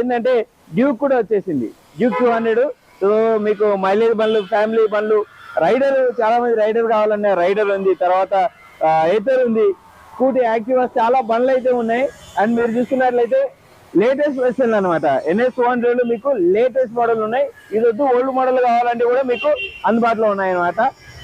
ఏంటంటే డ్యూక్ కూడా వచ్చేసింది. Duke two hundred. సో మీకు మైలేజ్ బండ్లు ఫ్యామిలీ బండ్లు రైడర్ చాలా మంది రైడర్ కావాలనే రైడర్ ఉంది. తర్వాత ఏతర్ ఉంది. స్కూటీ యాక్టివా చాలా బండ్లు అయితే ఉన్నాయి. అండ్ మీరు చూస్తున్నట్లయితే లేటెస్ట్ వెర్షన్ అనమాట ఎన్ఎస్ టూ హండ్రెడ్ మీకు లేటెస్ట్ మోడల్ ఉన్నాయి. ఇది వద్దు ఓల్డ్ మోడల్ కావాలంటే కూడా మీకు అందుబాటులో ఉన్నాయి అనమాట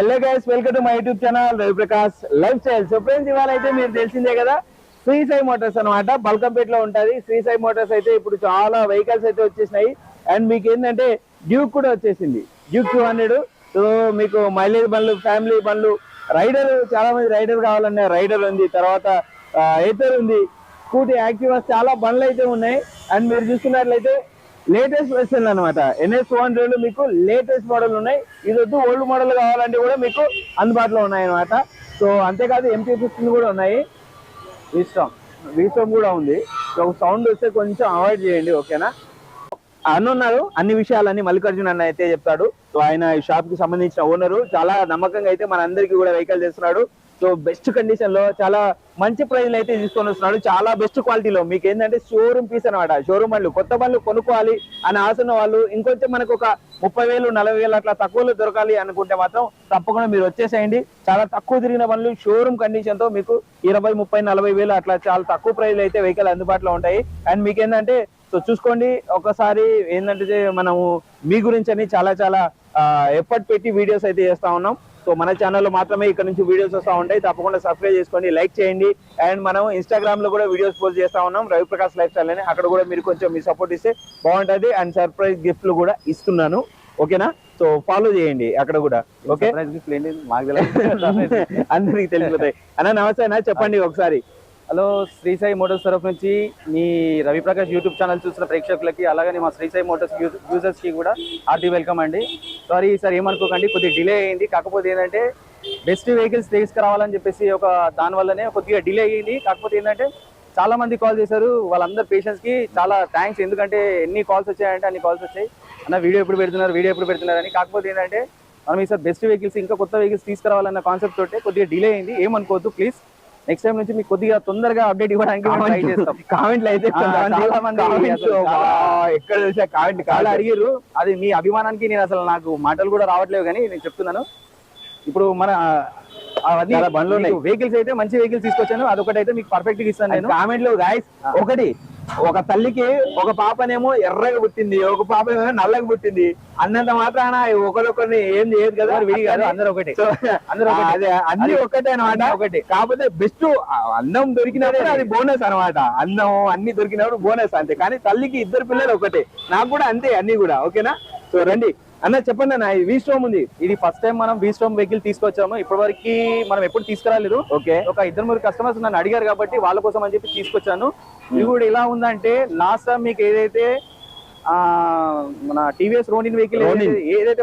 hello guys welcome to my YouTube channel Ravi lifestyle so friends ఇవాళ అయితే మీరు తెలిసిందే కదా శ్రీ సాయి మోటార్స్ అనమాట బల్కంపేట్లో ఉంటుంది. శ్రీ సాయి మోటార్స్ అయితే ఇప్పుడు చాలా వెహికల్స్ అయితే వచ్చేసినాయి. అండ్ మీకు ఏంటంటే డ్యూక్ కూడా వచ్చేసింది. డ్యూక్ టూ హండ్రెడ్ సో మీకు మైలేజ్ బండ్లు ఫ్యామిలీ బండ్లు రైడర్ చాలా మంది రైడర్ కావాలనే రైడర్ ఉంది. తర్వాత ఏతర్ ఉంది. స్కూటీ యాక్టివాస్ చాలా బండ్లు అయితే ఉన్నాయి. అండ్ మీరు చూసుకున్నట్లయితే లేటెస్ట్ వెర్షన్ అనమాట ఎన్ఎస్ వన్ రెండు మీకు లేటెస్ట్ మోడల్ ఉన్నాయి. ఇది వద్దు ఓల్డ్ మోడల్ కావాలంటే కూడా మీకు అందుబాటులో ఉన్నాయి అనమాట సో అంతేకాదు ఎంపీ ఫిఫ్టీన్ కూడా ఉన్నాయి. విస్టమ్ విస్టమ్ కూడా ఉంది. సో సౌండ్ వస్తే కొంచెం అవాయిడ్ చేయండి ఓకేనా అన్న ఉన్నారు. అన్ని విషయాలన్నీ మల్లికార్జున్ అన్న అయితే చెప్తాడు. సో ఆయన ఈ షాప్కి సంబంధించిన ఓనరు చాలా నమ్మకంగా అయితే మన అందరికి కూడా వెహికల్ చేస్తున్నాడు సో బెస్ట్ కండిషన్లో చాలా మంచి ప్రైజ్ అయితే తీసుకొని వస్తున్నాడు. చాలా బెస్ట్ క్వాలిటీలో మీకు ఏంటంటే షోరూమ్ పీస్ అనమాట షోరూమ్ బండ్లు కొత్త బండ్లు కొనుక్కోవాలి అని ఆశ వాళ్ళు ఇంకొంచెం మనకు ఒక ముప్పై వేలు నలభై వేలు అట్లా తక్కువలో దొరకాలి అనుకుంటే మాత్రం తప్పకుండా మీరు వచ్చేసేయండి. చాలా తక్కువ తిరిగిన బండ్లు షోరూమ్ కండిషన్తో మీకు ఇరవై ముప్పై నలభై వేలు అట్లా చాలా తక్కువ ప్రైజ్ అయితే వెహికల్ అందుబాటులో ఉంటాయి. అండ్ మీకు ఏంటంటే సో చూసుకోండి ఒకసారి ఏంటంటే మనము మీ గురించి అని చాలా చాలా ఎఫర్ట్ పెట్టి వీడియోస్ అయితే చేస్తా ఉన్నాం. సో మన ఛానల్లో మాత్రమే ఇక్కడ నుంచి వీడియోస్ వస్తూ ఉంటాయి. తప్పకుండా సబ్స్క్రైబ్ చేసుకోండి లైక్ చేయండి. అండ్ మనం ఇన్స్టాగ్రామ్లో కూడా వీడియోస్ పోస్ట్ చేస్తా ఉన్నాం. రవి ప్రకాష్ లైఫ్ స్టైల్ అని. అక్కడ కూడా మీరు కొంచెం మీ సపోర్ట్ ఇస్తే బాగుంటది. అండ్ సర్ప్రైజ్ గిఫ్ట్లు కూడా ఇస్తున్నాను. ఓకేనా సో ఫాలో చేయండి అక్కడ కూడా. ఓకే అందరికి తెలిసిపోతాయి. అన్న నమస్తే అన్న. చెప్పండి ఒకసారి. హలో శ్రీ సాయి మోటార్స్ తరఫు నుంచి మీ రవి ప్రకాష్ యూట్యూబ్ ఛానల్ చూసిన ప్రేక్షకులకి అలాగే మా శ్రీ సాయి మోటార్స్ యూజర్స్కి కూడా ఆర్టీ వెల్కమ్ అండి. సారీ సార్ ఏమనుకోకండి కొద్దిగా డిలే అయింది. కాకపోతే ఏంటంటే బెస్ట్ వెహికల్స్ తీసుకురావాలని చెప్పేసి ఒక దాని వల్లనే కొద్దిగా డిలే అయ్యింది కాకపోతే ఏంటంటే చాలా మంది కాల్ చేశారు. వాళ్ళందరి పేషెంట్స్కి చాలా థ్యాంక్స్ ఎందుకంటే ఎన్ని కాల్స్ వచ్చాయంటే అన్ని కాల్స్ వచ్చాయి. అన్న వీడియో ఎప్పుడు పెడుతున్నారు వీడియో ఎప్పుడు పెడుతున్నారు అని కాకపోతే ఏంటంటే మనం ఈసారి బెస్ట్ వెహికల్స్ ఇంకా కొత్త వెహికల్స్ తీసుకురావాలన్న కాన్సెప్ట్ తోటే కొద్దిగా డిలే అయింది. ఏమనుకోవద్దు ప్లీజ్ నెక్స్ట్ టైం నుంచి మీకు కొద్దిగా తొందరగా అప్డేట్ ఇవ్వడానికి try చేస్తాం. కామెంట్లు అయితే చాలా మంది ఎక్కడ చూసా? కామెంట్ చాలా అడిగారు అది మీ అభిమానానికి నేను అసలు నాకు మాటలు కూడా రావట్లేవు కానీ నేను చెప్తున్నాను. ఇప్పుడు మన అవన్నీ బండ్లు. వెహికల్స్ అయితే మంచి వెహికల్స్ తీసుకొచ్చాను. అదొకటి అయితే మీకు పర్ఫెక్ట్గా ఇస్తాను నేను. కామెంట్లు గాయస్ ఒకటి ఒక తల్లికి ఒక పాపనేమో ఎర్రగా పుట్టింది ఒక పాప ఏమో నల్లగా పుట్టింది. అన్నంత మాత్రాన ఒకరొకరిని ఏం చేయదు కదా విడి కాదు, అందరూ ఒకటే. అందరూ ఒకటే. అదే అన్ని ఒక్కటే అనమాట ఒకటే. కాకపోతే బెస్ట్ అన్నం దొరికినప్పుడు అది. బోనస్ అన్నమాట. అన్నం అన్ని దొరికినప్పుడు బోనస్ అంతే. కానీ తల్లికి ఇద్దరు పిల్లలు ఒకటే. నాకు కూడా అంతే అన్ని కూడా. ఓకేనా? సో రండి. అన్న చెప్పండి అన్న ఈ వీస్టోమ్ ఉంది. ఇది ఫస్ట్ టైం మనం స్టోమ్ వెహికల్ తీసుకొచ్చాము. ఇప్పటివరకు మనం ఎప్పుడు తీసుకురాలేదు. ఓకే ఒక ఇద్దరు మూడు కస్టమర్స్ నన్ను అడిగారు కాబట్టి వాళ్ళ కోసం అని చెప్పి తీసుకొచ్చాను. ఇది కూడా ఎలా ఉందంటే లాస్ట్ టైం మీకు ఏదైతే ఆ, మన టీవీఎస్ రోనిన్ వెహికల్. ఏదైతే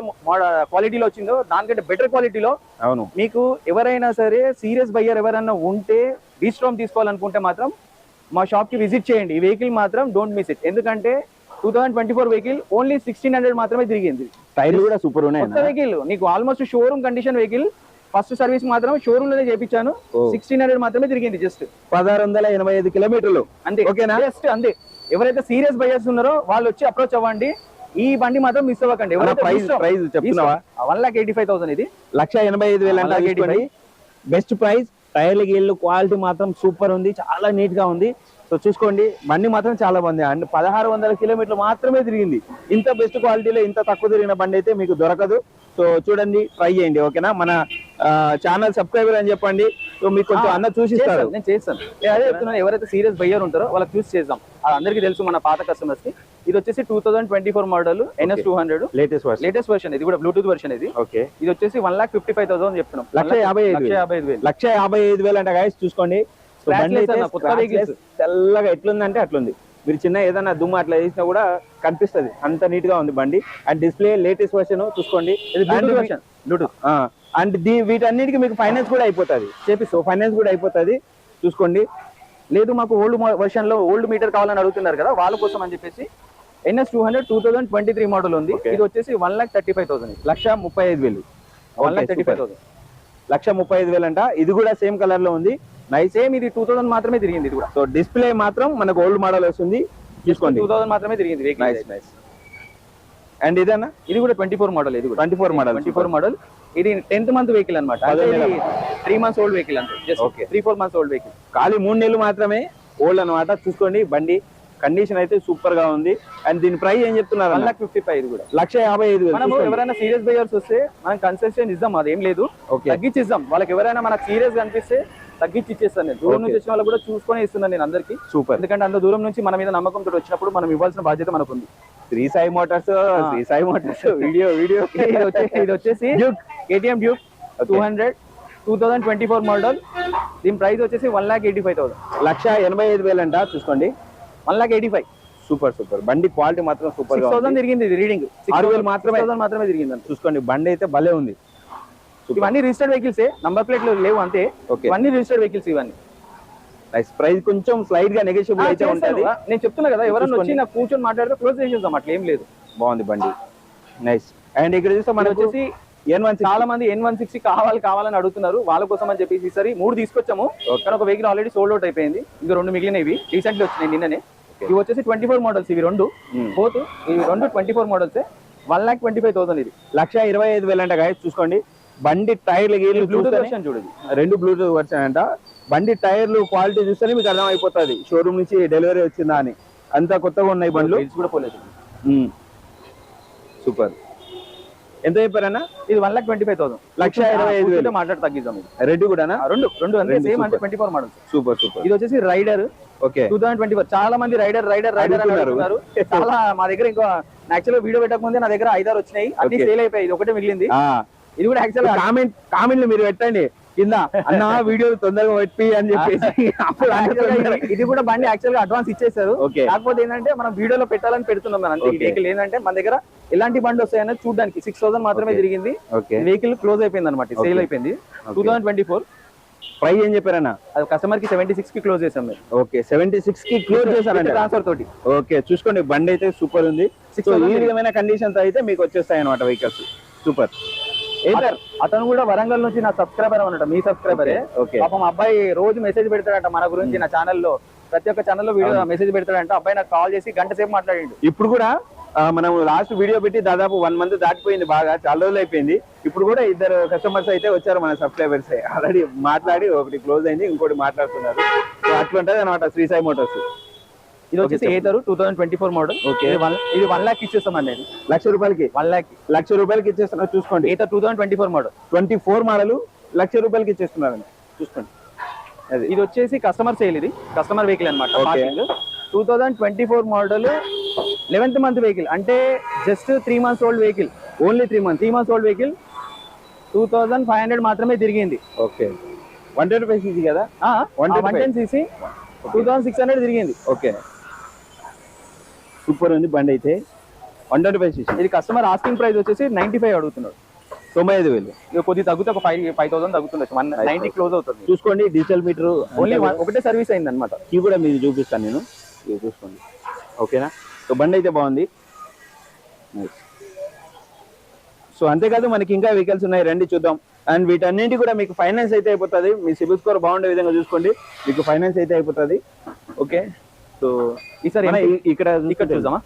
క్వాలిటీలో వచ్చిందో దానికంటే బెటర్ క్వాలిటీలో అవును. మీకు ఎవరైనా సరే సీరియస్ బయ్యర్ ఎవరైనా ఉంటే డీస్ట్రామ్ తీసుకోవాలనుకుంటే మాత్రం మా షాప్కి విజిట్ చేయండి. ఈ వెహికల్ మాత్రం డోంట్ మిస్ ఇట్ ఎందుకంటే two thousand twenty four vehicle only sixteen hundred మాత్రమే తిరిగింది. టైర్లు కూడా సూపర్ ఉన్నాయి వెహికల్ నీకు almost showroom condition vehicle first service మాత్రం షోరూమ్లోనే చేపించాను. సిక్స్టీన్ హండ్రెడ్ మాత్రమే తిరిగింది జస్ట్ పదహారు వందల ఎనభై ఐదు కిలోమీటర్లు. అంతే. ఓకేనా? జస్ట్ అంతే. ఎవరైతే సీరియస్ బయర్స్ ఉన్నారో వాళ్ళు వచ్చి అప్రోచ్ అవ్వండి. ఈ బండి మాత్రం మిస్ అవ్వకండి. ప్రైస్ ప్రైస్ చెప్తున్నావా one lakh eighty five thousand ఇది. లక్ష ఎనభై ఐదు వేలు బెస్ట్ ప్రైస్ టైర్లు గీళ్ళు క్వాలిటీ మాత్రం సూపర్ ఉంది. చాలా నీట్గా ఉంది. సో చూసుకోండి బండి మాత్రం చాలా బాగుంది. అండ్ పదహారు వందల కిలోమీటర్లు మాత్రమే తిరిగింది. ఇంత బెస్ట్ క్వాలిటీలో ఇంత తక్కువ తిరిగిన బండి అయితే మీకు దొరకదు. సో చూడండి ట్రై చేయండి ఓకేనా మన ఛానల్ సబ్స్క్రైబర్ అని చెప్పండి. సో మీకు కొంచెం అన్న చేస్తాను, నేను చేస్తాను. అదే చెప్తున్నాను ఎవరైతే సీరియస్ బయ్యర్ ఉంటారో వాళ్ళకి చూస్ చేద్దాం. అందరికీ తెలుసు మన పాత కస్టమర్స్కి. ఇది వచ్చేసి two thousand twenty four model NS two hundred latest version latest version ఇది కూడా బ్లూటూత్ వర్షన్ ఇది. ఓకే ఇది వచ్చేసి one lakh fifty five thousand చెప్తున్నాం. లక్ష యాభై. యాభై ఐదు వేలు. లక్ష యాభై ఐదు వేలు అంట గాయస్ చూసుకోండి. తెల్లగా ఎట్లుందంటే అట్లుంది. మీరు చిన్న ఏదైనా దుమ్ము అట్లా చేసినా కూడా కనిపిస్తది. అంత నీట్గా ఉంది బండి. అండ్ డిస్ప్లే లేటెస్ట్ వర్షన్ చూసుకోండి. అండ్ దీ వీటన్నిటికి మీకు ఫైనాన్స్ కూడా అయిపోతుంది. చేపిస్తూ ఫైనాన్స్ కూడా అయిపోతుంది. చూసుకోండి. లేదు మాకు ఓల్డ్ వర్షన్లో ఓల్డ్ మీటర్ కావాలని అడుగుతున్నారు కదా వాళ్ళ కోసం అని చెప్పేసి NS two hundred two thousand twenty three model ఉంది. ఇది వచ్చేసి one lakh thirty five thousand లక్ష ముప్పై ఐదు వేలు. One lakh thirty five. Thousand లక్ష ముప్పై ఐదు వేలు అంట ఇది కూడా సేమ్ కలర్లో ఉంది. నైస్ సేమ్ ఇది టూ థౌసండ్ మాత్రమే తిరిగింది ఇది కూడా. సో డిస్ప్లే మాత్రం మనకు ఓల్డ్ మోడల్ వస్తుంది. చూసుకోండి. టూ థౌసండ్ మాత్రమే తిరిగింది. నైస్. నైస్ అండ్ ఇదేనా? ఇది కూడా ట్వంటీ ఫోర్ మోడల్ ఇది కూడా. 24 model, ట్వంటీ ఫోర్ మోడల్ ఇది టెన్త్ మంత్ వెహికల్ అనమాట. త్రీ మంత్స్ ఓల్డ్ వెహికల్ అంటే just. Three four months old vehicle ఖాళీ మూడు నెలలు మాత్రమే ఓల్డ్ అన్నమాట. చూసుకోండి బండి కండిషన్ అయితే సూపర్గా ఉంది. అండ్ దీని ప్రైస్ ఏం చెప్తున్నారు వన్? లాక్ ఫిఫ్టీ ఫైవ్ ఇది కూడా. లక్ష యాభై ఐదు చూసుకోండి. ఎవరైనా సీరియస్ బయర్స్ వస్తే మనం కన్సెషన్ ఇద్దాం అదేం లేదు. తగ్గించి ఇద్దాం. వాళ్ళకి ఎవరైనా మనకు సీరియస్ అనిపిస్తే తగ్గించి ఇచ్చేస్తాను నేను. దూరం. నుంచి వచ్చిన వాళ్ళకి కూడా చూసుకొని ఇస్తున్నాను నేను అందరికి. సూపర్. ఎందుకంటే అంత దూరం నుంచి మన మీద నమ్మకంతో వచ్చినప్పుడు మనం ఇవ్వాల్సిన బాధ్యత మనకు ఉంది Shri Sai Motors Shri Sai Motors video video. ఇది వచ్చేసి KTM Duke. Two hundred two thousand twenty four model. దీని ప్రైస్ వచ్చేసి one lakh eighty five thousand. లక్ష ఎనభై ఐదు వేలు అంట చూసుకోండి. One lakh eighty five. Super super. బండి క్వాలిటీ మాత్రం సూపర్ థౌసండ్. తిరిగింది రీడింగ్. ఆరు వేలు మాత్రమే. మాత్రమే తిరిగింది చూసుకోండి బండి అయితే భలే ఉంది. ఇవన్నీ రిజిస్టర్డ్ వెహికల్స్ నంబర్ ప్లేట్లు లేవు అంతే. ఇవన్నీ రిజిస్టర్డ్ వెహికల్స్ ఇవన్నీ. నైస్ ప్రైస్ కొంచెం స్లైడ్గా నెగోషియబుల్ అయితే. ఉంటది. నేను చెప్తున్నా కదా ఎవరైనా వచ్చి. నాకు కూర్చొని మాట్లాడితే క్లోజ్ చేసేద్దాం అట్లా ఏం లేదు. బాగుంది బండి. నైస్ అండ్ ఇక్కడ చూస్తే మనకు వచ్చేసి ఎన్ వన్ చాలా మంది ఎన్ వన్ సిక్స్టీ కావాలి కావాలని అడుగుతున్నారు. వాళ్ళ కోసం అని చెప్పేసి ఈసారి మూడు తీసుకొచ్చాము. కానీ ఒక వెహికల్ ఆల్రెడీ సోల్డ్ అవుట్ అయిపోయింది. ఇంకా రెండు మిగిలినవి రీసెంట్లీ వచ్చినాయి నిన్ననే. ఇవి వచ్చేసి ట్వంటీ ఫోర్ మోడల్స్ ఇవి రెండు. Hmm. బోత్ ఇవి రెండు twenty four models one lakh twenty five thousand ఇది. లక్ష ఇరవై ఐదు వేలు అంట చూసుకోండి. బండి టైర్లు గీర్లు చూడదు రెండు బ్లూటూత్ వర్షన్ అంట. బండి టైర్లు క్వాలిటీ చూస్తేనే మీకు అర్థం అయిపోతుంది షోరూమ్ నుంచి డెలివరీ వచ్చిందా అని. అంత కొత్తగా ఉన్నాయి బండ్లు. కూడా పోలేదు. సూపర్. ఎంత చెప్పారన్నా? ఇది one lakh twenty five thousand లక్ష ఇరవై ఐదు వేలు. మాట్లాడి తగ్గిద్దాం ఇది. రెడ్ కూడానా? ఆ, రెండు. రెండు రెండు సేమ్ అంటే. Twenty four models super super. ఇది వచ్చేసి rider okay. Two thousand twenty four చాలా మంది రైడర్ రైడర్ రైడర్ అని అడుగుతున్నారు. అడుగుతున్నారు. చాలా మా దగ్గర ఇంకా యాక్చువల్ వీడియో పెట్టక ముందే నా దగ్గర ఐదారు వచ్చినాయి. అన్ని. సేల్ అయిపోయాయి. ఇది ఒకటే మిగిలింది. ఇది కూడా యాక్చువల్ కామెంట్ కామెంట్లు మీరు పెట్టండి. కింద అన్న వీడియో తొందరగా పెట్టి అని చెప్పేసి ఇది కూడా బండి యాక్చువల్గా అడ్వాన్స్ ఇచ్చేసారు. కాకపోతే ఏంటంటే మనం వీడియోలో పెట్టాలని పెడుతున్నాం మనం. ఈ. వెహికల్ ఏంటంటే మన దగ్గర ఎలాంటి బండి వస్తాయని చూడడానికి. సిక్స్ థౌసండ్ మాత్రమే. తిరిగింది వెహికల్ క్లోజ్ అయిపోయింది అనమాట సేల్. అయిపోయింది. Two thousand twenty four price ఏం చెప్పారన్నా? అది కస్టమర్కి సెవెంటీ సిక్స్కి క్లోజ్ చేసాం ఓకే. సెవెంటీ సిక్స్కి క్లోజ్ చేశారంట. ట్రాన్స్ఫర్ తోటి. ఓకే. చూసుకోండి బండి అయితే సూపర్ ఉంది. సో ఈ విధమైన కండిషన్స్ అయితే మీకు వచ్చేస్తాయి అనమాట వెహికల్స్ సూపర్ అతను- కూడా వరంగల్ నుంచి నా సబ్స్క్రైబర్ అన్నమాట మీ సబ్స్క్రైబరే. ఓకే పాపం అబ్బాయి రోజు మెసేజ్ పెడతాడంట మన గురించి నా ఛానల్లో. ప్రతి ఒక్క ఛానల్లో వీడియో మెసేజ్ పెడతాడంట అబ్బాయి నాకు కాల్ చేసి గంట సేపు మాట్లాడిండు. ఇప్పుడు కూడా మనం లాస్ట్ వీడియో పెట్టి దాదాపు వన్ మంత్ దాటిపోయింది బాగా చాలా రోజులు అయిపోయింది. ఇప్పుడు కూడా ఇద్దరు కస్టమర్స్ అయితే వచ్చారు మన సబ్స్క్రైబర్స్ ఆల్రెడీ మాట్లాడి ఒకటి క్లోజ్ అయింది ఇంకోటి మాట్లాడుతున్నారు. అట్లుంటది అనమాట శ్రీ సాయి మోటార్స్ ఇది వచ్చేసి Ather two thousand twenty four model Okay. ఇది వన్ లాక్ ఇచ్చేస్తామండి లక్ష రూపాయలకి? వన్ లాక్ లక్ష రూపాయలకి ఇచ్చేస్తున్నారు చూసుకోండి. Ather two thousand twenty four model twenty four model లక్ష రూపాయలకి ఇచ్చేస్తున్నారండి. చూసుకోండి. అది. ఇది వచ్చేసి కస్టమర్ సేల్ ఇది. కస్టమర్ వెహికల్ అనమాట two thousand twenty four model eleventh month vehicle అంటే just three months old vehicle only three months three months old vehicle two thousand five hundred మాత్రమే తిరిగింది. Okay one twenty five CC కదా one 125. Ten CC two thousand six hundred తిరిగింది. Okay super ఉంది బండి అయితే. One twenty five CC ఇది customer asking price వచ్చేసి ninety five అడుగుతున్నాడు. తొంభై ఐదు వేలు. ఇక కొద్దిగా తగ్గితే ఒక ఫైవ్ ఫైవ్ థౌసండ్ తగ్గుతుండొచ్చు. వన్ నైన్టీ క్లోజ్ అవుతుంది. చూసుకోండి డిజిటల్ మీటర్ ఓన్లీ ఒకటే సర్వీస్ అయింది అనమాట కీ కూడా మీరు చూపిస్తాను నేను. ఇది చూసుకోండి. ఓకేనా? సో బండి అయితే బాగుంది. సో అంతేకాదు మనకి ఇంకా వెహికల్స్ ఉన్నాయి. రండి చూద్దాం. అండ్ వీటన్నింటి కూడా మీకు ఫైనాన్స్ అయితే అయిపోతుంది. మీ సిబిల్ స్కోర్ బాగుండే విధంగా చూసుకోండి. మీకు ఫైనాన్స్ అయితే అయిపోతుంది. ఓకే? సో ఈసారి ఇక్కడ ఇక్కడ చూద్దామా?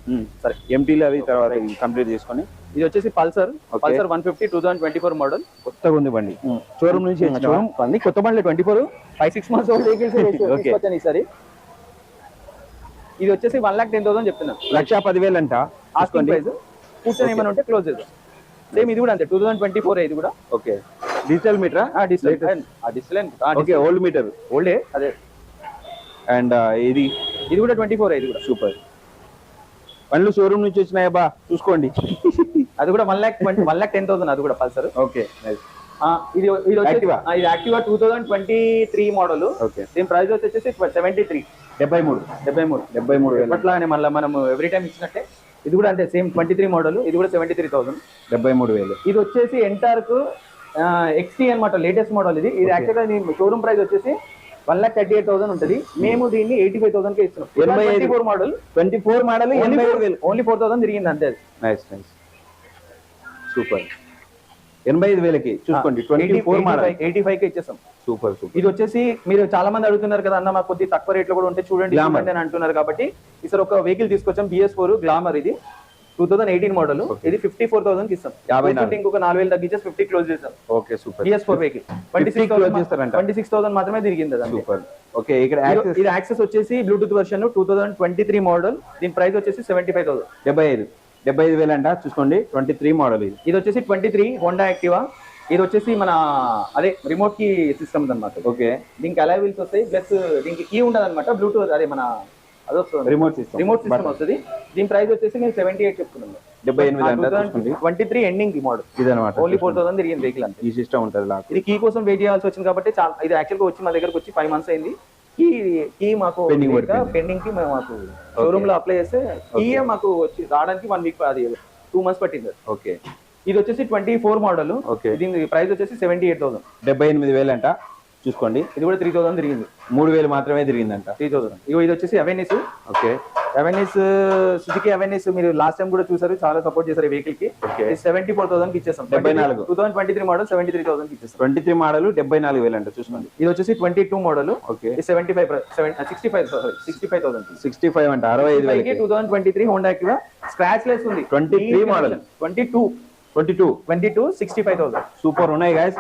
సరే. ఎంటీలు అవి తర్వాత కంప్లీట్ చేసుకొని. ఇది వచ్చేసి Pulsar. Pulsar one fifty two thousand twenty four model. కొత్తగా ఉంది బండి. షోరూమ్ నుంచి? అన్ని కొత్త బండ్లు twenty four. Five six months old vehicles Okay. తీసుకొచ్చాను ఈసారి. ఇది వచ్చేసి వన్ లాక్ టెన్ థౌసండ్ చెప్తున్నాను లక్ష పదివేలు అంట. ఆస్కింగ్ ప్రైస్ కూర్చొని ఏమైనా ఉంటే క్లోజ్ చేద్దాం. సేమ్ ఇది కూడా అంతే. టూ థౌసండ్ ట్వంటీ ఫోర్ ఇది కూడా. ఓకే. డిజిటల్ మీటరా డిస్ప్లే ఓకే ఓల్డ్ మీటర్ ఓల్డే అదే. అండ్ ఇది? ఇది కూడా ట్వంటీ ఫోర్ ఇది కూడా. సూపర్. బండ్లు షోరూమ్ నుంచి వచ్చినాయా బా చూసుకోండి. అది కూడా one lakh one lakh ten thousand అది కూడా పల్సర్. ఓకే ఇది ఇది వచ్చేసి ఇది Activa two thousand twenty three model okay. దీని ప్రైస్ వచ్చేసి సెవెంటీ త్రీ డెబ్బై మూడు. డెబ్బై మూడు. డెబ్బై మూడు వేలు. అట్లానే మళ్ళీ మనం ఎవ్రీ టైం ఇచ్చినట్టే ఇది కూడా అంతే సేమ్ ట్వంటీ త్రీ మోడల్ ఇది కూడా సెవెంటీ త్రీ థౌసండ్ డెబ్బై మూడు వేలు. ఇది వచ్చేసి ఎంటార్క్ ఎక్స్టీ అనమాట లేటెస్ట్ మోడల్ ఇది. ఇది యాక్చువల్గా షోరూమ్ ప్రైస్ వచ్చేసి one lakh thirty eight thousand ఉంటుంది. మేము దీన్ని ఎయిటీ ఫైవ్ థౌసండ్కి ఇస్తున్నాం. ఎనభై four model twenty four model ఎనభై ఐదు వేలు. ఓన్లీ ఫోర్ థౌసండ్ తిరిగింది అంతే నైస్ నైస్ సూపర్ ఎనభై ఐదు వేలకి చూసుకోండి. ట్వంటీ ఫోర్ మోడల్ ఎయిటీ ఫైవ్కి ఇచ్చేస్తాం. సూపర్ సూపర్ ఇది వచ్చేసి మీరు చాలా మంది అడుగుతున్నారు కదా అన్న మాకు కొద్ది తక్కువ రేట్లో కూడా ఉంటే చూడండి అని అంటున్నారు కాబట్టి ఈసారి ఒక వెహికల్ తీసుకొచ్చాం బిఎస్ ఫోర్ గ్లామర్ ఇది. టూ థౌసండ్ ఎయిటీన్ మోడల్ ఇది ఫిఫ్టీ ఫోర్ థౌసండ్ ఇస్తాం. యాభై ఇంకొక నాలుగు వేలు తగ్గించేసి ఫిఫ్టీ క్లోజ్ చేస్తాం okay super BS four vehicle twenty 50 six close చేస్తారంట. ట్వంటీ సిక్స్ థౌసండ్ మాత్రమే తిరిగింది. సూపర్ ఓకే ఇక్కడ ఇది యాక్సెస్ వచ్చేసి Bluetooth version two thousand twenty three model దీని ప్రైస్ వచ్చేసి సెవెంటీ ఫైవ్ థౌసండ్ డెబ్బై ఐదు. డెబ్బై ఐదు వేలు అంట చూసుకోండి ట్వంటీ త్రీ మోడల్ ఇది. ఇది వచ్చేసి ట్వంటీ త్రీ హోండా యాక్టివా ఇది వచ్చేసి మన అదే రిమోట్కి సిస్టమ్ అనమాట ఓకే దీనికి అలా వీల్స్ వస్తాయి ప్లస్ దీనికి కీ ఉండదు అనమాట బ్లూటూత్ అదే మన అది వస్తుంది రిమోట్ సిస్టమ్ రిమోట్ సిస్టమ్ వస్తుంది. దీని ప్రైస్ వచ్చేసి నేను సెవెంటీ ఎయిట్ చెప్తున్నాను. డెబ్బై ఎనిమిది ట్వంటీ త్రీ ఎండింగ్ మోడల్ ఇదనమాట ఓన్లీ ఫోర్ థౌసండ్ తిరిగింది వెహికల్ ఈ సిస్టమ్ ఉంటుంది ఇది కీ కోసం వెయిట్ చేయాల్సి వచ్చింది కాబట్టి చాలా ఇది యాక్చువల్గా వచ్చి మా దగ్గరకు వచ్చి ఫైవ్ మంత్స్ అయింది. కీ కీ మాకు. పెండింగ్కి మాకు షోరూమ్లో అప్లై చేస్తే కీ మాకు వచ్చి రావడానికి వన్ వీక్ అది టూ మంత్స్ పట్టింది. ఓకే ఇది వచ్చేసి ట్వంటీ ఫోర్ మోడల్. దీని ప్రైస్ వచ్చేసి సెవెంటీ ఎయిట్ థౌసండ్ డెబ్బై ఎనిమిది వేలు అంట చూసుకోండి. ఇది కూడా త్రీ థౌసండ్ తిరిగింది. మూడు వేలు మాత్రమే తిరిగిందంట. త్రీ థౌసండ్ ఇగో ఇది వచ్చేసి Avenis okay. Avenis Suzuki Avenis మీరు లాస్ట్ టైం కూడా చూసారు. చాలా సపోర్ట్ చేశారు ఈ వెహికల్కి. సెవెంటీ ఫోర్ థౌసండ్కి ఇచ్చేస్తాం 74. Two thousand twenty three model seventy three థౌసండ్కి ఇచ్చేస్తాం ట్వంటీ త్రీ మోడల్ డెబ్బై నాలుగు వేలు అంట చూసుకోండి. ఇది వచ్చేసి twenty two model okay. Seventy five sixty five sixty five thousand sixty five అంట అరవై ఐదు వేలకి. Two thousand twenty three Honda Activa scratch less ఉంది. 23 model. Twenty two twenty two twenty two sixty five thousand super ఉన్నాయి guys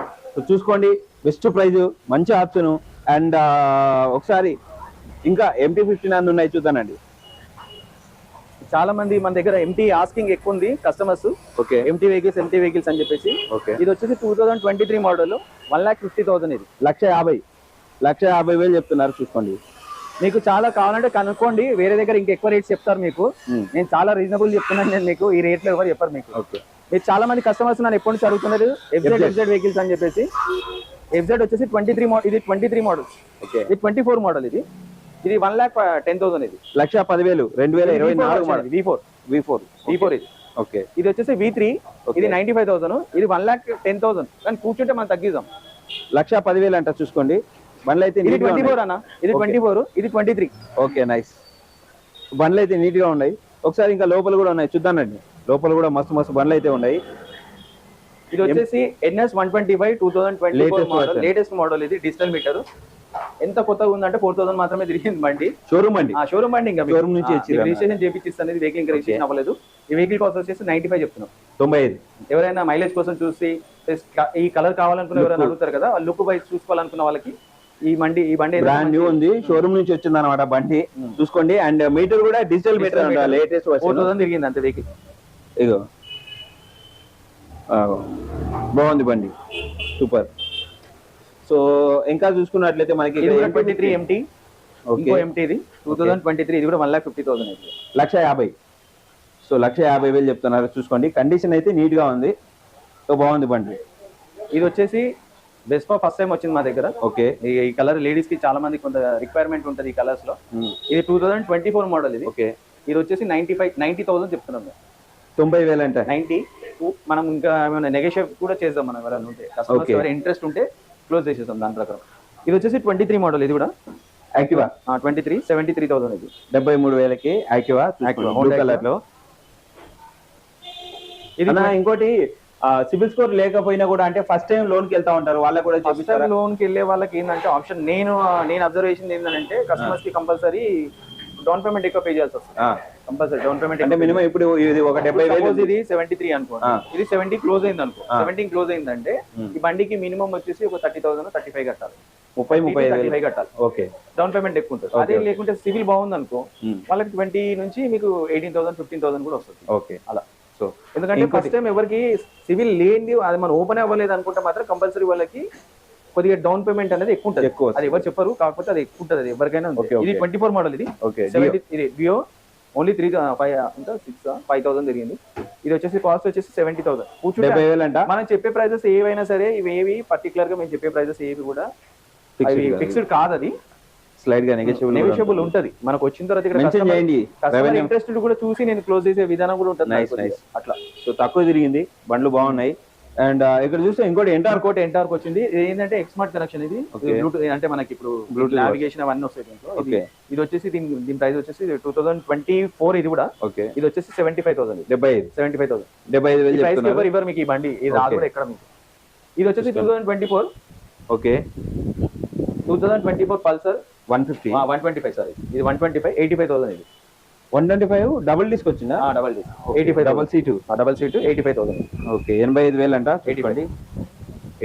చూసుకోండి. Best price మంచి option. And ఒకసారి ఇంకా ఎంటీ ఫిఫ్టీన్ అందు ఉన్నాయి చూద్దానండి. చాలా మంది మన దగ్గర ఎంటీ ఆస్కింగ్ ఎక్కువ ఉంది customers okay. MT vehicles MT vehicles అని చెప్పేసి. ఓకే. ఇది వచ్చేసి two thousand twenty three model one lakh fifty thousand ఇది. లక్ష యాభై. లక్ష యాభై వేలు చెప్తున్నారు చూసుకోండి. మీకు చాలా కావాలంటే కనుక్కోండి వేరే దగ్గర ఇంకా ఎక్కువ రేట్స్ చెప్తారు మీకు. నేను చాలా రీజనబుల్ చెప్తున్నాను నేను మీకు ఈ రేట్లో ఎవరు చెప్పరు మీకు. ఓకే. మీరు చాలా మంది కస్టమర్స్ నన్ను ఎప్పటి నుంచి అడుగుతున్నారు? ఎఫ్జెడ్. ఎఫ్జెడ్ వెహికల్స్ అని చెప్పేసి. ఎఫ్జెడ్ వచ్చేసి ట్వంటీ త్రీ ఇది ట్వంటీ త్రీ మోడల్ ఓకే. ఇది ట్వంటీ ఫోర్ మోడల్ ఇది ఇది వన్ లాక్ టెన్ థౌసండ్ ఇది. లక్ష పదివేలు రెండు వేల ఇరవై నాలుగు model V four V four V four ఇది. ఓకే. ఇది వచ్చేసి వి త్రీ. ఇది నైన్టీ ఫైవ్ థౌసండ్ ఇది వన్ లాక్ టెన్ థౌసండ్ కానీ కూర్చుంటే మనం తగ్గిద్దాం. లక్ష పదివేలు అంట చూసుకోండి. బండ్లు అయితే ఇది ట్వంటీ ఫోర్. అన్న. ఇది. ట్వంటీ ఫోర్ ఇది ట్వంటీ త్రీ ఓకే నైస్. బండ్లు అయితే నీట్గా ఉన్నాయి. ఒకసారి ఇంకా లోపల కూడా ఉన్నాయి. చూద్దానండి లోపల కూడా మస్తు మస్తు బండ్లు అయితే ఉన్నాయి. ఇది వచ్చేసి NS one twenty five two thousand twenty model. Latest model ఇది డిజిటల్ మీటర్ ఎంత కొత్తగా ఉందంటే ఫోర్ థౌసండ్ మాత్రమే తిరిగింది బండి. షోరూమ్ అండి. ఆ షోరూమ్ బండి ఇంకా Showroom నుంచి రిజిస్ట్రేషన్ చేపించిస్తాను ఇది వెహికల్ ఇంకా రిజిస్ట్రేషన్ అవ్వలేదు. ఈ వెహికల్ కాస్ట్ వచ్చేసి నైన్టీ ఫైవ్ చెప్తున్నాం. తొంభై ఐదు. ఎవరైనా మైలేజ్ కోసం చూసి ఈ కలర్ కావాలనుకున్న ఎవరైనా అడుగుతారు కదా లుక్ వైజ్ చూసుకోవాలనుకున్న వాళ్ళకి ఈ బండి ఈ బండి బ్రాండ్ న్యూ ఉంది. షోరూమ్ నుంచి వచ్చింది అనమాట బండి చూసుకోండి. అండ్ మీటర్ కూడా digital meter latest four thousand తిరిగింది అంతే వెహికల్ ఇగో. ఆ, బాగుంది బండి. సూపర్. సో ఇంకా చూసుకున్నట్లయితే మనకి ట్వంటీ త్రీ ఎంటీ ఓకే ఇంకో ఎంటీ ఇది టూ థౌసండ్ ట్వంటీ త్రీ ఇది. కూడా వన్ లాక్ ఫిఫ్టీ థౌసండ్ ఇది లక్ష యాభై. సో లక్ష యాభై వేలు చెప్తున్నారు. చూసుకోండి. కండిషన్ అయితే నీట్గా ఉంది. సో బాగుంది బండి. ఇది వచ్చేసి బెస్పా ఫస్ట్ టైం వచ్చింది మా దగ్గర. ఓకే. ఈ- ఈ కలర్ లేడీస్కి చాలా మంది కొంత రిక్వైర్మెంట్ ఉంటుంది ఈ కలర్స్లో. ఇది two thousand twenty four model ఇది. ఓకే. ఇది వచ్చేసి నైన్టీ ఫైవ్ నైన్టీ థౌసండ్ చెప్తున్నాం తొంభై వేలు అంట? నైన్టీ మనం ఇంకా ఏమైనా నెగోషియేట్ కూడా చేద్దాం మనం ఎవరైనా ఉంటే. కస్టమర్స్ ఎవరైనా ఇంట్రెస్ట్ ఉంటే క్లోజ్ చేసేద్దాం దాని ప్రకారం. ఇది వచ్చేసి ట్వంటీ త్రీ మోడల్ ఇది కూడా. Activa twenty three seventy three thousand ఇది. డెబ్బై మూడు వేలకి యాక్టివా Honda కలర్లో ఇది ఇంకోటి సిబిల్ స్కోర్ లేకపోయినా కూడా అంటే ఫస్ట్ టైం లోన్కి వెళ్తా ఉంటారు వాళ్ళకి కూడా చూపిస్తారా? లోన్కి వెళ్ళే వాళ్ళకి ఏంటంటే ఆప్షన్ నేను నేను అబ్జర్వేషన్ ఏంటంటే కస్టమర్స్కి కంపల్సరీ డౌన్ పేమెంట్ ఎక్కువ పే చేయాల్సి వస్తుంది. కంపల్సరీ డౌన్ పేమెంట్ అంటే మినిమం ఇప్పుడు ఇది ఒక డెబ్బై వేలు ఇది సెవెంటీ త్రీ అనుకో ఆ. ఇది సెవెంటీ క్లోజ్ అయింది అనుకో ఆ. సెవెంటీన్ క్లోజ్ అయిందంటే ఈ బండికి మినిమం వచ్చేసి ఒక థర్టీ థౌసండ్ థర్టీ ఫైవ్ కట్టాలి. ముప్పై ముప్పై ఐదు ఫైవ్ కట్టాలి. ఓకే. డౌన్ పేమెంట్ ఎక్కువ ఉంటుంది. అదే లేకుంటే సివిల్ బాగుంది అనుకో వాళ్ళకి ట్వంటీ నుంచి మీకు ఎయిటీన్ థౌసండ్ ఫిఫ్టీన్ థౌసండ్ కూడా వస్తుంది. ఓకే. అలా. సో ఎందుకంటే ఫస్ట్ టైం ఎవరికి సివిల్ లేనిది అది మనం ఓపెన్ అవ్వలేదు అనుకుంటే మాత్రం కంపల్సరీ వాళ్ళకి కొద్దిగా డౌన్ పేమెంట్ అనేది ఎక్కువ ఉంటుంది. ఎక్కువ అది ఎవరు చెప్పరు కాకపోతే అది ఎక్కువ ఉంటుంది అది ఎవరికైనా. ఇది ట్వంటీ ఫోర్ మోడల్ ఇది. ఓకే సెవెంటీ ఇది వియో ఓన్లీ త్రీ ఫైవ్ అంటే సిక్స్ ఫైవ్ థౌసండ్ తిరిగింది ఇది వచ్చేసి కాస్ట్ వచ్చేసి సెవెంటీ థౌసండ్ కూర్చుంటే మనం చెప్పే ప్రైజెస్ ఏవైనా సరే ఇవి ఏవి పర్టికులర్గా మేము చెప్పే ప్రైజెస్ ఏవి కూడా. ఫిక్స్డ్ కాదు. అది స్లైడ్గా నెగోషియబుల్ నెగోషియబుల్ ఉంటది. మనకు వచ్చిన తర్వాత ఇక్కడ మెన్షన్ చేయండి. కస్టమర్ ఇంట్రెస్ట్ కూడా చూసి నేను క్లోజ్ చేసే విధానం కూడా ఉంటుంది నాకు nice. అట్లా. సో తక్కువ తిరిగింది బండ్లు బాగున్నాయి. అండ్ ఇక్కడ చూస్తే ఇంకోటి ఎంటార్ ఇంకోటి ఎంటార్క్ వచ్చింది. ఏంటంటే ఎక్స్మార్ట్ కనెక్షన్ ఇది. బ్లూటూత్ అంటే మనకి ఇప్పుడు Bluetooth నావిగేషన్ అవన్నీ వస్తాయి దీంట్లో. ఇది వచ్చేసి దీని దీని ప్రైస్ వచ్చేసి టూ థౌసండ్ ట్వంటీ ఫోర్ ఇది కూడా. ఓకే. ఇది వచ్చేసి సెవెంటీ ఫైవ్ థౌసండ్ డెబ్బై ఐదు. సెవెంటీ ఫైవ్ థౌసండ్ డెబ్బై ఐదు ప్రైస్ ఇవ్వరు మీకు ఈ బండి. ఇది రాదు. కూడా ఎక్కడ మీకు. ఇది వచ్చేసి two thousand twenty four okay. Two thousand twenty four Pulsar. One fifty. One twenty five sorry ఇది one twenty five eighty five thousand ఇది. One twenty five double disc వచ్చిందా double eighty five double seat double seat eighty five thousand okay ఎనభై ఐదు వేలు అంట eighty five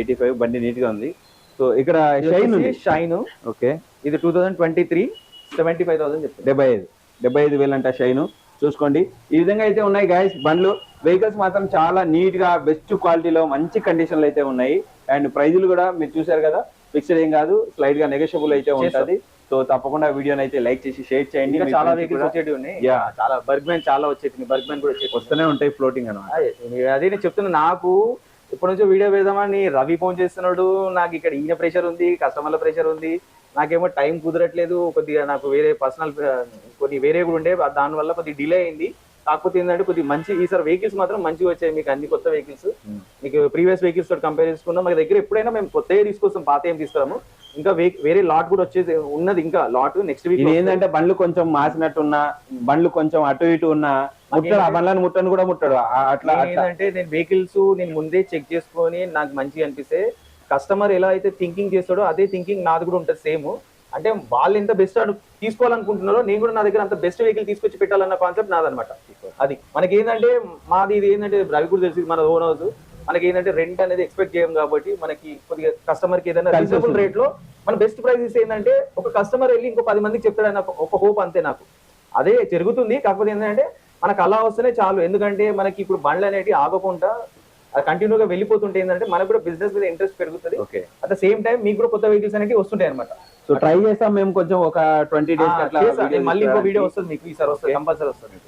eighty five బండి నీట్గా ఉంది. సో ఇక్కడ షైన్ ఉంది. షైన్. ఓకే ఇది two thousand twenty three seventy five thousand డెబ్బై ఐదు. డెబ్బై ఐదు వేలు అంట షైన్. చూసుకోండి. ఈ విధంగా అయితే ఉన్నాయి గాయస్ బండ్లు. వెహికల్స్ మాత్రం చాలా నీట్గా బెస్ట్ క్వాలిటీలో మంచి కండిషన్లు అయితే ఉన్నాయి. అండ్ ప్రైజులు కూడా మీరు చూసారు కదా. ఫిక్స్డ్ ఏం కాదు. స్లైడ్గా నెగోషియబుల్ అయితే ఉంటది. సో తప్పకుండా వీడియోని అయితే లైక్ చేసి షేర్ చేయండి. మీ చాలా వెహికల్స్ కూడా వచ్చేటివి ఉన్నాయి. చాలా బర్గ్మెన్ చాలా వచ్చేటి బర్గ్మెన్ కూడా వచ్చేటి వస్తూనే ఉంటాయి ఫ్లోటింగ్ అనమాట అదే నేను- చెప్తున్నా నాకు ఇప్పటి నుంచో వీడియో వేద్దామని రవి ఫోన్ చేస్తున్నాడు. నాకు ఇక్కడ ఈయన ప్రెషర్ ఉంది కస్టమర్ల ప్రెషర్ ఉంది. నాకేమో టైం కుదరట్లేదు కొద్దిగా నాకు వేరే పర్సనల్ కొన్ని వేరే కూడా ఉండే దాని వల్ల కొద్దిగా డిలే అయింది. కాకపోతే ఏంటంటే కొద్దిగా మంచి ఈసారి వెహికల్స్ మాత్రం మంచిగా వచ్చాయి మీకు అన్ని కొత్త వెహికల్స్. మీకు ప్రీవియస్ వెహికల్స్ తోటి కంపేర్ చేసుకున్నాం మన దగ్గర ఎప్పుడైనా మేము కొత్తగా తీసుకొస్తాం పాత ఏం తీసుకురాము. ఇంకా వేరే లాట్ కూడా వచ్చేది ఉన్నది ఇంకా లాట్ నెక్స్ట్ వీక్ ఇది ఏంటంటే బండ్లు కొంచెం మాసినట్టున్నా బండ్లు కొంచెం అటు ఇటు ఉన్నా ముట్టడు ఆ బండ్లను ముట్టను కూడా ముట్టడు. అట్లా ఏంటంటే నేను వెహికల్స్ నేను ముందే చెక్ చేసుకొని నాకు మంచిగా అనిపిస్తే కస్టమర్ ఎలా అయితే థింకింగ్ చేస్తాడో అదే థింకింగ్ నాది కూడా ఉంటుంది సేమ్ అంటే వాళ్ళు ఎంత బెస్ట్ తీసుకోవాలనుకుంటున్నారో నేను కూడా నా దగ్గర అంత బెస్ట్ వెహికల్ తీసుకొచ్చి పెట్టాలన్న కాన్సెప్ట్ నాదనమాట అది. మనకి ఏంటంటే మాది ఇది ఏంటంటే రవి కూడా తెలిసి మన ఓన్ హౌస్ మనకి ఏంటంటే రెంట్ అనేది ఎక్స్పెక్ట్ చేయం కాబట్టి మనకి కొద్దిగా కస్టమర్కి ఏదైనా రీజనబుల్. రేట్లో మన బెస్ట్ ప్రైసెస్ ఏంటంటే ఒక కస్టమర్ వెళ్ళి ఇంకో పది మందికి చెప్తాడన్న ఒక హోప్ అంతే నాకు. అదే జరుగుతుంది. కాకపోతే ఏంటంటే మనకు అలా వస్తేనే చాలు. ఎందుకంటే మనకి ఇప్పుడు బండ్లు అనేవి ఆగకుండా కంటిన్యూగా వెళ్ళిపోతుంటే ఏంటంటే మనకు కూడా బిజినెస్ మీద ఇంట్రెస్ట్ పెరుగుతుంది. అట్ ద సేమ్ టైం మీకు కూడా కొత్త వెహికల్స్ అనేవి వస్తుంటాయి అనమాట సో ట్రై చేస్తాం. మేము కొంచెం ఒక ట్వంటీ డేస్ మళ్ళీ ఇంకో వీడియో వస్తుంది మీకు. ఈసారి వస్తుంది. కంపల్సరీ వస్తుంది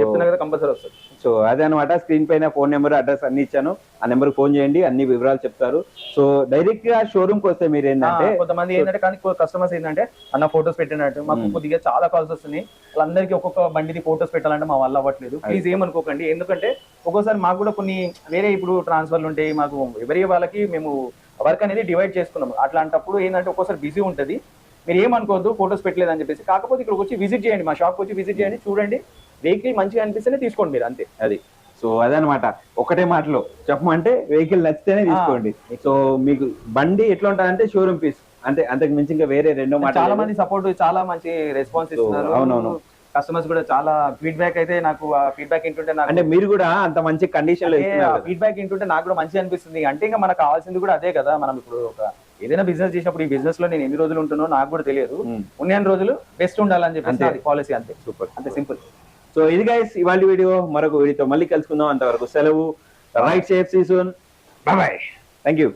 చెప్తున్నా కదా కంపల్సరీ వస్తుంది. సో అదే అనమాట స్క్రీన్ పైన ఫోన్ నెంబర్ అడ్రస్ అన్ని ఇచ్చాను. ఆ నెంబర్ ఫోన్ చేయండి అన్ని వివరాలు చెప్తారు. సో డైరెక్ట్గా షోరూమ్కి వస్తే మీరు ఏంటంటే కొంతమంది ఏంటంటే కానీ కస్టమర్స్ ఏంటంటే అన్న ఫోటోస్ పెట్టినట్టు. మాకు కొద్దిగా చాలా కాల్స్ వస్తున్నాయి. వాళ్ళందరికీ ఒక్కొక్క బండిది ఫోటోస్ పెట్టాలంటే మా వల్ల అవ్వట్లేదు. ప్లీజ్ ఏమనుకోకండి. ఎందుకంటే ఒక్కోసారి మాకు కూడా కొన్ని వేరే ఇప్పుడు ట్రాన్స్ఫర్లు ఉంటాయి. మాకు ఎవరి వాళ్ళకి మేము వర్క్ అనేది డివైడ్ చేసుకున్నాం అట్లాంటప్పుడు ఏంటంటే ఒక్కోసారి బిజీ ఉంటుంది. మీరు ఏమనుకోవద్దు ఫోటోస్ పెట్టలేదు అని చెప్పేసి. కాకపోతే ఇక్కడికి వచ్చి విజిట్ చేయండి. మా షాప్కి వచ్చి విజిట్ చేయండి చూడండి. వెహికల్ మంచిగా అనిపిస్తేనే తీసుకోండి మీరు అంతే. అది. సో అదనమాట ఒకటే మాటలో చెప్పమంటే వెహికల్ నచ్చితేనే తీసుకోండి. సో మీకు బండి ఎట్లా ఉంటుందంటే షోరూమ్ పీస్ అంతే అంతకు మించి ఇంకా వేరే రెండో మాట చాలా మంది సపోర్ట్ చాలా మంచి రెస్పాన్స్ ఇస్తున్నారు. అవునవును. కస్టమర్స్ కూడా చాలా ఫీడ్బ్యాక్ అయితే నాకు ఆ ఫీడ్బ్యాక్ ఏంటంటే నాకు అంటే మీరు కూడా అంత మంచి కండిషన్లో. ఫీడ్బ్యాక్ ఏంటంటే నాకు కూడా మంచి అనిపిస్తుంది. అంటే ఇంకా మనకు కావాల్సింది కూడా అదే కదా. మనం ఇప్పుడు ఒక ఏదైనా బిజినెస్ చేసినప్పుడు ఈ బిజినెస్లో నేను ఎన్ని రోజులు ఉంటున్నానో నాకు కూడా తెలియదు. ఉన్న రోజులు బెస్ట్ ఉండాలని చెప్పేసి పాలసీ అంతే. సూపర్ అంతే సింపుల్ సో ఇది గైస్ ఇవాళ వీడియో. మరొక వీడియోతో మళ్ళీ కలుసుకుందాం. అంతవరకు సెలవు. Right safe season bye thank you